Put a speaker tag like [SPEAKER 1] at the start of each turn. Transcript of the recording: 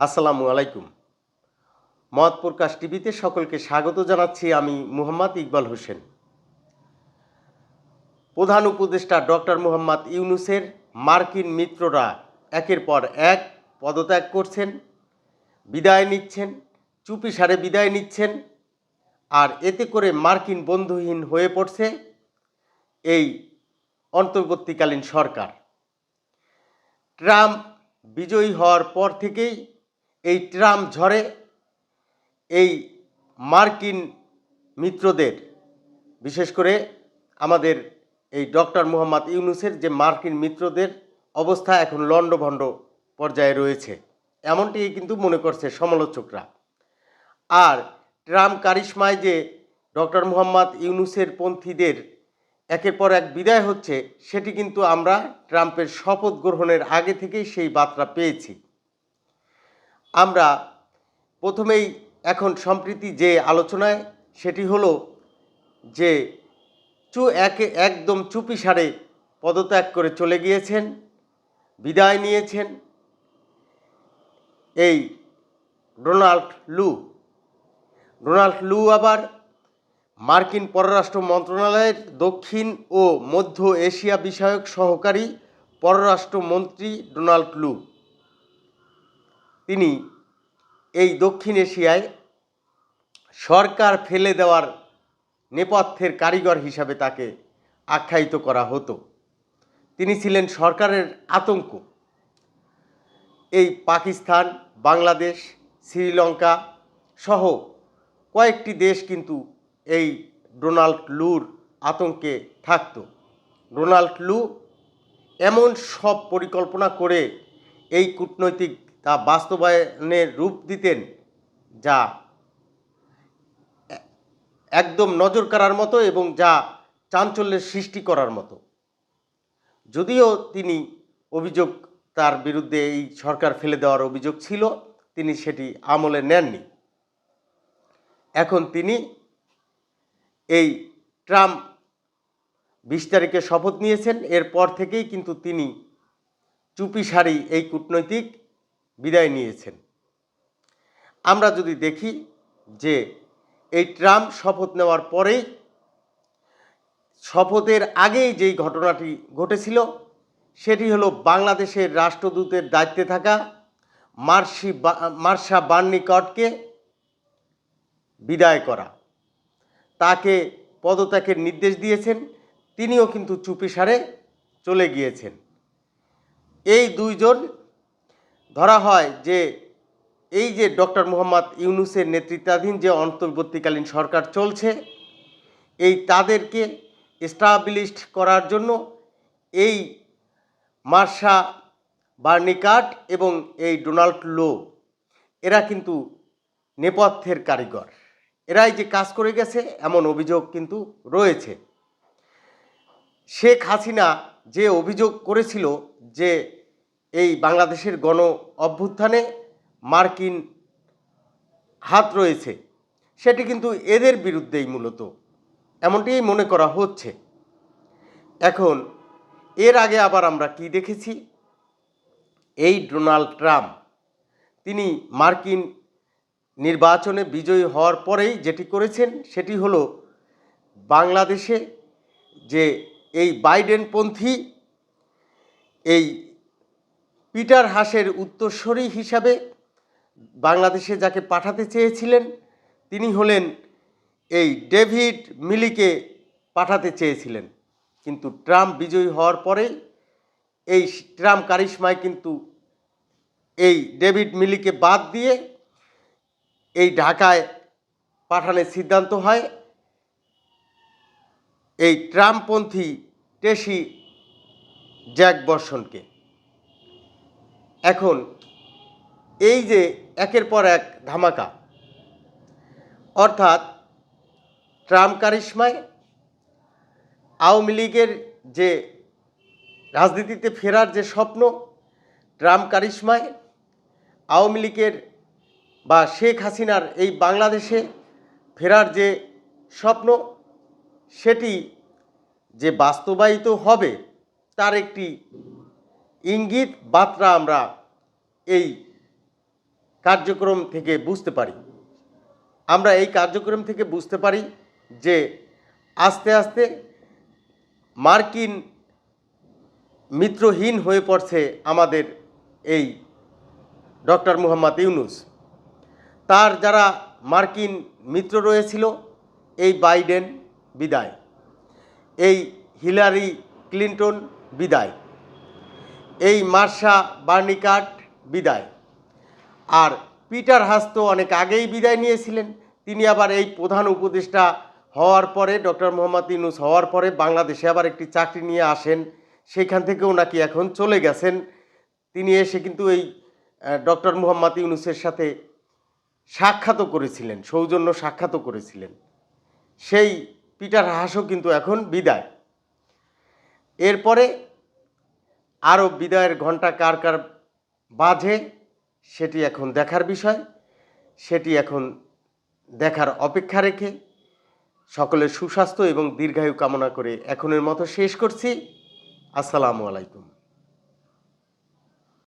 [SPEAKER 1] আসসালামু আলাইকুম। মত প্রকাশ টিভিতে সকলকে স্বাগত জানাচ্ছি আমি মুহাম্মদ ইকবাল হোসেন। প্রধান উপদেষ্টা ডক্টর মুহাম্মদ ইউনুসের মার্কিন মিত্ররা একের পর এক পদত্যাগ করছেন, বিদায় নিচ্ছেন, চুপি সারে বিদায় নিচ্ছেন আর এতে করে মার্কিন বন্ধুহীন হয়ে পড়ছে এই অন্তর্বর্তীকালীন সরকার। ট্রাম্প বিজয়ী হওয়ার পর থেকেই এই ট্রাম্প ঝড়ে এই মার্কিন মিত্রদের, বিশেষ করে আমাদের এই ডক্টর মোহাম্মদ ইউনুসের যে মার্কিন মিত্রদের অবস্থা এখন লণ্ডভণ্ড পর্যায়ে রয়েছে। এমনটি কিন্তু মনে করছে সমালোচকরা। আর ট্রাম্প কারিশমায় যে ডক্টর মোহাম্মদ ইউনুসের পন্থীদের একের পর এক বিদায় হচ্ছে, সেটি কিন্তু আমরা ট্রাম্পের শপথ গ্রহণের আগে থেকেই সেই বার্তা পেয়েছি। আমরা প্রথমেই এখন সম্প্রীতি যে আলোচনায়, সেটি হলো যে চু একে একদম চুপি সারে পদত্যাগ করে চলে গিয়েছেন, বিদায় নিয়েছেন এই ডোনাল্ড লু। ডোনাল্ড লু আবার মার্কিন পররাষ্ট্র মন্ত্রণালয়ের দক্ষিণ ও মধ্য এশিয়া বিষয়ক সহকারী পররাষ্ট্রমন্ত্রী ডোনাল্ড লু। তিনি এই দক্ষিণ এশিয়ায় সরকার ফেলে দেওয়ার নেপথ্যের কারিগর হিসাবে তাকে আখ্যায়িত করা হতো। তিনি ছিলেন সরকারের আতঙ্ক। এই পাকিস্তান, বাংলাদেশ, শ্রীলঙ্কা সহ কয়েকটি দেশ কিন্তু এই ডোনাল্ড লুর আতঙ্কে থাকতো। ডোনাল্ড লু এমন সব পরিকল্পনা করে এই কূটনৈতিক তা বাস্তবায়নের রূপ দিতেন যা একদম নজর কাড়ার মতো এবং যা চাঞ্চল্যের সৃষ্টি করার মতো। যদিও তিনি অভিযোগ তার বিরুদ্ধে এই সরকার ফেলে দেওয়ার অভিযোগ ছিল, তিনি সেটি আমলে নেননি। এখন তিনি এই ট্রাম্প বিশ তারিখে শপথ নিয়েছেন, এরপর থেকেই কিন্তু তিনি চুপি সারি এই কূটনৈতিক বিদায় নিয়েছেন। আমরা যদি দেখি যে এই ট্রাম্প শপথ নেওয়ার পরেই, শপথের আগেই যেই ঘটনাটি ঘটেছিল, সেটি হলো বাংলাদেশের রাষ্ট্রদূতের দায়িত্বে থাকা মার্সি মার্শা বার্নিকটকে বিদায় করা। তাকে পদত্যাগের নির্দেশ দিয়েছেন, তিনিও কিন্তু চুপিসারে চলে গিয়েছেন। এই দুইজন ধরা হয় যে এই যে ডক্টর মোহাম্মদ ইউনুসের নেতৃত্বাধীন যে অন্তর্বর্তীকালীন সরকার চলছে, এই তাদেরকে এস্টাবলিশড করার জন্য এই মার্শা বার্নিকাট এবং এই ডোনাল্ড লো, এরা কিন্তু নেপথ্যের কারিগর। এরাই যে কাজ করে গেছে, এমন অভিযোগ কিন্তু রয়েছে। শেখ হাসিনা যে অভিযোগ করেছিল যে এই বাংলাদেশের গণ অভ্যুত্থানে মার্কিন হাত রয়েছে। সেটি কিন্তু এদের বিরুদ্ধেই মূলত। এমনটিই মনে করা হচ্ছে। এখন, এর আগে আবার আমরা কি দেখেছি? এই ডোনাল্ড ট্রাম্প, তিনি মার্কিন নির্বাচনে বিজয়ী হওয়ার পরেই যেটি করেছেন, সেটি হলো বাংলাদেশে যে এই বাইডেনপন্থী এই পিটার হাসের উত্তরসূরি হিসাবে বাংলাদেশে যাকে পাঠাতে চেয়েছিলেন, তিনি হলেন এই ডেভিড মিলিকে পাঠাতে চেয়েছিলেন। কিন্তু ট্রাম্প বিজয়ী হওয়ার পরেই এই ট্রাম্প কারিশমায় কিন্তু এই ডেভিড মিলিকে বাদ দিয়ে এই ঢাকায় পাঠানোর সিদ্ধান্ত হয়। এই ট্রাম্পপন্থী টেসি জ্যাক বর্ষণকে। এখন, এই যে একের পর এক ধামাকা, অর্থাৎ ট্রাম্প কারিশ্মায় আওয়ামী লীগের যে রাজনীতিতে ফেরার যে স্বপ্ন, ট্রাম্প কারিশ্মায় আওয়ামী লীগের বা শেখ হাসিনার এই বাংলাদেশে ফেরার যে স্বপ্ন, সেটি যে বাস্তবায়িত হবে, তার একটি ইঙ্গিত, বার্তা আমরা এই কার্যক্রম থেকে বুঝতে পারি। আমরা এই কার্যক্রম থেকে বুঝতে পারি যে আস্তে আস্তে মার্কিন মিত্রহীন হয়ে পড়ছে আমাদের এই ডক্টর মুহাম্মদ ইউনুস। তার যারা মার্কিন মিত্র রয়েছিল, এই বাইডেন বিদায়, এই হিলারি ক্লিন্টন বিদায়। এই মার্শা বার্নিকাট বিদায়। আর পিটার হাস তো অনেক আগেই বিদায় নিয়েছিলেন। তিনি আবার এই প্রধান উপদেষ্টা হওয়ার পরে, ডক্টর মোহাম্মদ ইউনুস হওয়ার পরে বাংলাদেশে আবার একটি চাকরি নিয়ে আসেন। সেখান থেকেও নাকি এখন চলে গেছেন। তিনি এসে কিন্তু এই ডক্টর মোহাম্মদ ইউনুসের সাথে সাক্ষাৎও করেছিলেন, সৌজন্য সাক্ষাৎও করেছিলেন। সেই পিটার হাসও কিন্তু এখন বিদায়। এরপরে আরও বিদায়ের ঘণ্টা কার কার বাজে সেটি এখন দেখার বিষয়, সেটি এখন দেখার অপেক্ষা রেখে সকলের সুস্বাস্থ্য এবং দীর্ঘায়ু কামনা করে এখনের মতো শেষ করছি। আসসালামু আলাইকুম।